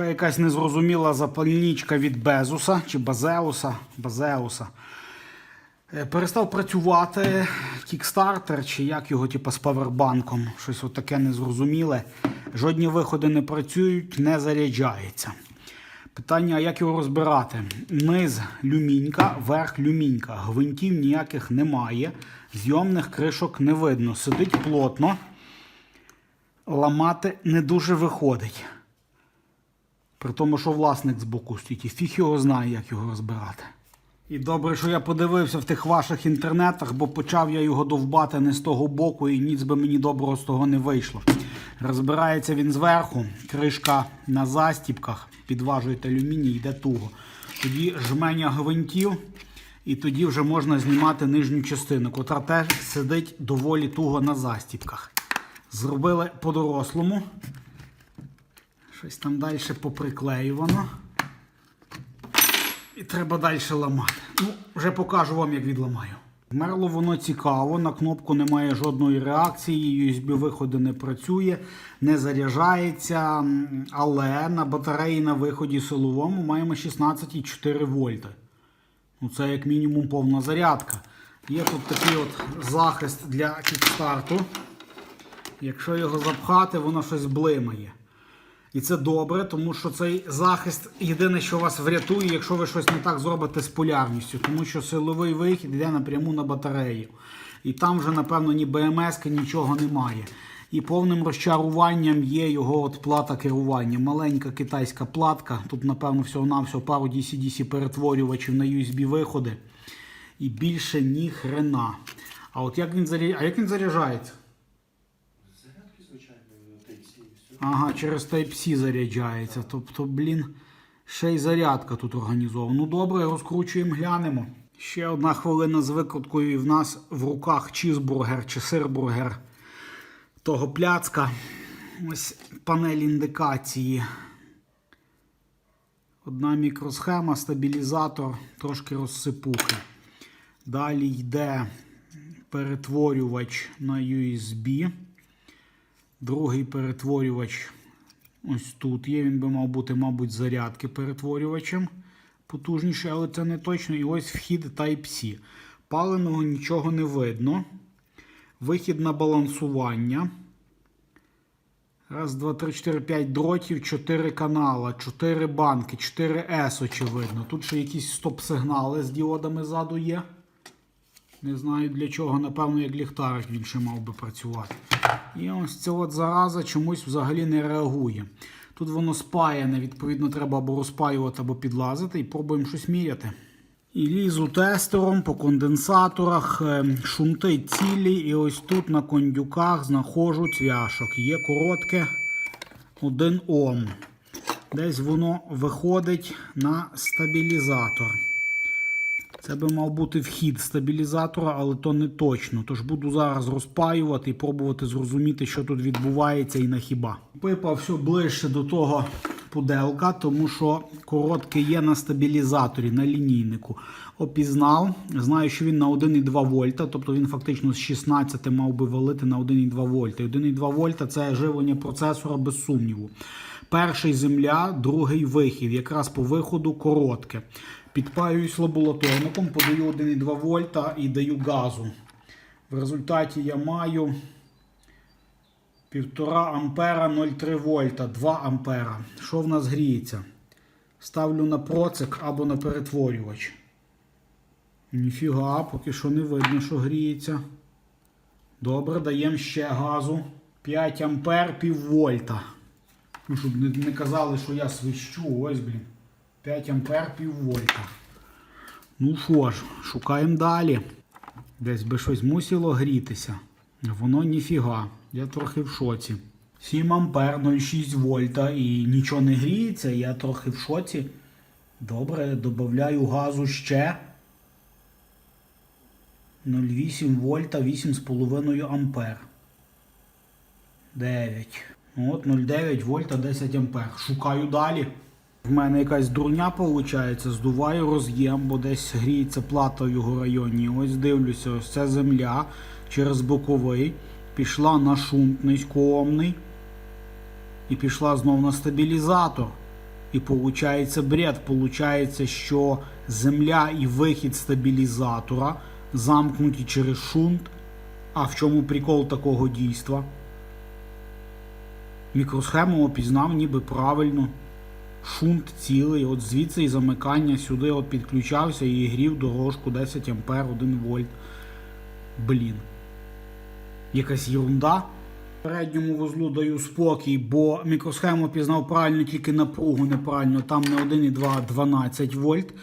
Ще якась незрозуміла запальничка від Безуса чи Базеуса. Базеуса. Е, Перестав працювати кікстартер, чи як його, типу, з павербанком. Щось таке незрозуміле. Жодні виходи не працюють, не заряджається. Питання, як його розбирати? Низ люмінька, верх люмінька. Гвинтів ніяких немає. Зйомних кришок не видно. Сидить плотно. Ламати не дуже виходить. При тому, що власник збоку стоїть, і фіг його знає, як його розбирати. І добре, що я подивився в тих ваших інтернетах, бо почав я його довбати не з того боку, і ніц би мені доброго з того не вийшло. Розбирається він зверху, кришка на застіпках, підважуєте алюміній, йде туго. Тоді жменя гвинтів, і тоді вже можна знімати нижню частину, котра теж сидить доволі туго на застіпках. Зробили по-дорослому. Щось там далі поприклеювано. І треба далі ламати. Ну, вже покажу вам, як відламаю. Вмерло воно цікаво, на кнопку немає жодної реакції, USB-виходи не працює, не заряджається, але на батареї на виході силовому маємо 16,4 вольти. Ну, це як мінімум повна зарядка. Є тут такий от захист для кікстарту. Якщо його запхати, воно щось блимає. І це добре, тому що цей захист єдине, що вас врятує, якщо ви щось не так зробите з полярністю, тому що силовий вихід йде напряму на батарею. І там вже, напевно, ні БМС, нічого немає. І повним розчаруванням є його от плата керування. Маленька китайська платка. Тут, напевно, всього-навсього пару DC-DC перетворювачів на USB-виходи. І більше ні хрена. А от як він заря... а як він заряджається? Зарядки, звичайно, Type-C і все. Ага, через Type-C заряджається. Тобто, блін, ще й зарядка тут організована. Ну добре, розкручуємо, глянемо. Ще одна хвилина з викруткою, і в нас в руках чізбургер чи сирбургер того пляцка. Ось панель індикації. Одна мікросхема, стабілізатор, трошки розсипухи. Далі йде перетворювач на USB. Другий перетворювач ось тут є. Він би мав бути, мабуть, зарядки перетворювачем. Потужніший, але це не точно. І ось вхід Type-C. Паленого нічого не видно. Вихід на балансування. Раз, два, три, чотири, п'ять дротів, чотири канала, чотири банки, 4 S, очевидно. Тут ще якісь стоп-сигнали з діодами ззаду є. Не знаю для чого, напевно, як ліхтарик ще мав би працювати. І ось ця от зараза чомусь взагалі не реагує. Тут воно спаяне, відповідно, треба або розпаювати, або підлазити, і пробуємо щось міряти. І лізу тестером по конденсаторах, е, шунти цілі, і ось тут на кондюках знаходжу цвяшок. Є коротке 1 Ом. Десь воно виходить на стабілізатор. Це би мав бути вхід стабілізатора, але то не точно. Тож буду зараз розпаювати і пробувати зрозуміти, що тут відбувається і на хіба. Пипа все ближче до того пуделка, тому що короткий є на стабілізаторі, на лінійнику. Опізнав. Знаю, що він на 1,2 вольта, тобто він фактично з 16 мав би валити на 1,2 вольта. І 1,2 вольта це живлення процесора без сумніву. Перший земля, другий вихід. Якраз по виходу коротке. Підпаююсь лабораторником, подаю 1,2 вольта і даю газу. В результаті я маю 1,5 ампера 0,3 вольта, 2 ампера. Що в нас гріється? Ставлю на процик або на перетворювач. Ніфіга, поки що не видно, що гріється. Добре, даємо ще газу. 5 ампер пів вольта. Ну, щоб не казали, що я свищу. Ось, блін. 5 ампер пів вольта. Ну що ж, шукаємо далі. Десь би щось мусило грітися. Воно ніфіга. Я трохи в шоці. 7 ампер 0,6 вольта і нічого не гріється, я трохи в шоці. Добре, додаю газу ще. 0,8 вольта 8,5 ампер. 9. Ну, От 0,9 вольта 10 ампер. Шукаю далі. В мене якась дурня виходить, здуваю роз'єм, бо десь гріється плата в його районі. Ось дивлюся, ось ця земля через боковий. Пішла на шунт низькоомний. І пішла знов на стабілізатор. І виходить бред. Получається, що земля і вихід стабілізатора замкнуті через шунт. А в чому прикол такого дійства? Мікросхему опізнав ніби правильно. Шунт цілий, от звідси і замикання сюди от підключався і грів дорожку 10 ампер 1 вольт. Блін. Якась ерунда. Передньому вузлу даю спокій, бо мікросхему пізнав правильно тільки напругу неправильно. Там не 1,2, а 12 вольт.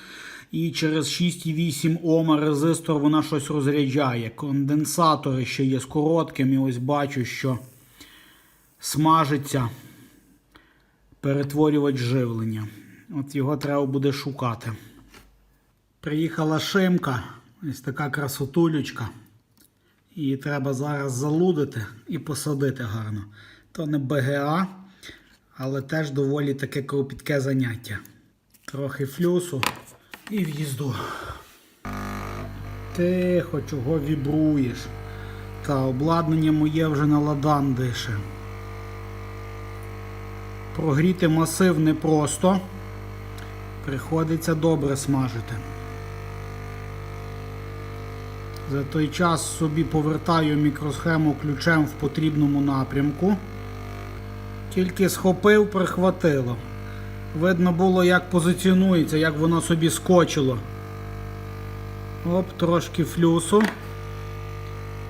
І через 6,8 Ома резистор вона щось розряджає. Конденсатори ще є з коротким. І ось бачу, що смажиться перетворювач живлення. От його треба буде шукати. Приїхала шимка, ось така красотулючка. Її треба зараз залудити і посадити гарно. То не БГА, але теж доволі таке кропітке заняття. Трохи флюсу і в'їзду. Тихо, чого вібруєш. Та обладнання моє вже на ладан дише. Прогріти масив непросто. Приходиться добре смажити. За той час собі повертаю мікросхему ключем в потрібному напрямку. Тільки схопив, прихватило. Видно було, як позиціонується, як воно собі скочило. Оп, трошки флюсу.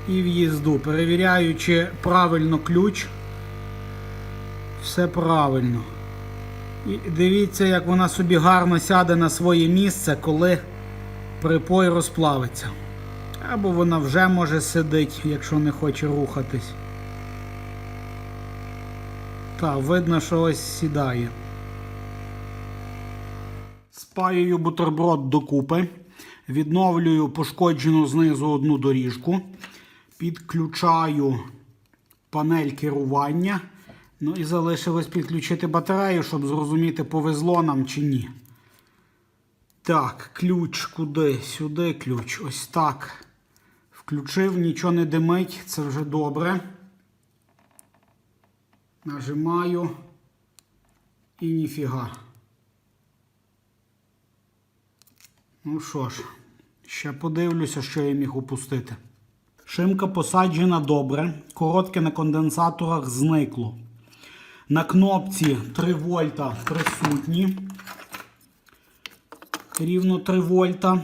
І в'їзду. Перевіряю, чи правильно ключ. Все правильно. І дивіться, як вона собі гарно сяде на своє місце, коли припой розплавиться. Або вона вже може сидить, якщо не хоче рухатись. Так, видно, що ось сідає. Спаюю бутерброд докупи. Відновлюю пошкоджену знизу одну доріжку. Підключаю панель керування. Ну і залишилось підключити батарею, щоб зрозуміти, повезло нам чи ні. Так, ключ куди? Сюди ключ. Ось так. Включив, нічого не димить, це вже добре. Нажимаю і ніфіга. Ну що ж, ще подивлюся, що я міг упустити. Шимка посаджена добре, коротке на конденсаторах зникло. На кнопці 3 вольта присутні. Рівно 3 вольта.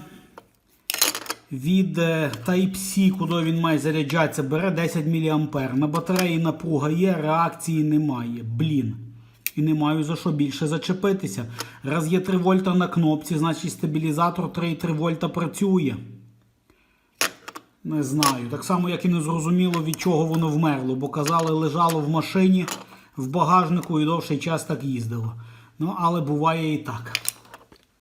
Від е, Type-C, куди він має заряджатися, бере 10 мА. На батареї напруга є, реакції немає. Блін. І не маю за що більше зачепитися. Раз є 3 вольта на кнопці, значить стабілізатор 3,3 вольта працює. Не знаю. Так само, як і не зрозуміло, від чого воно вмерло, бо казали, лежало в машині в багажнику і довший час так їздило. Ну, але буває і так.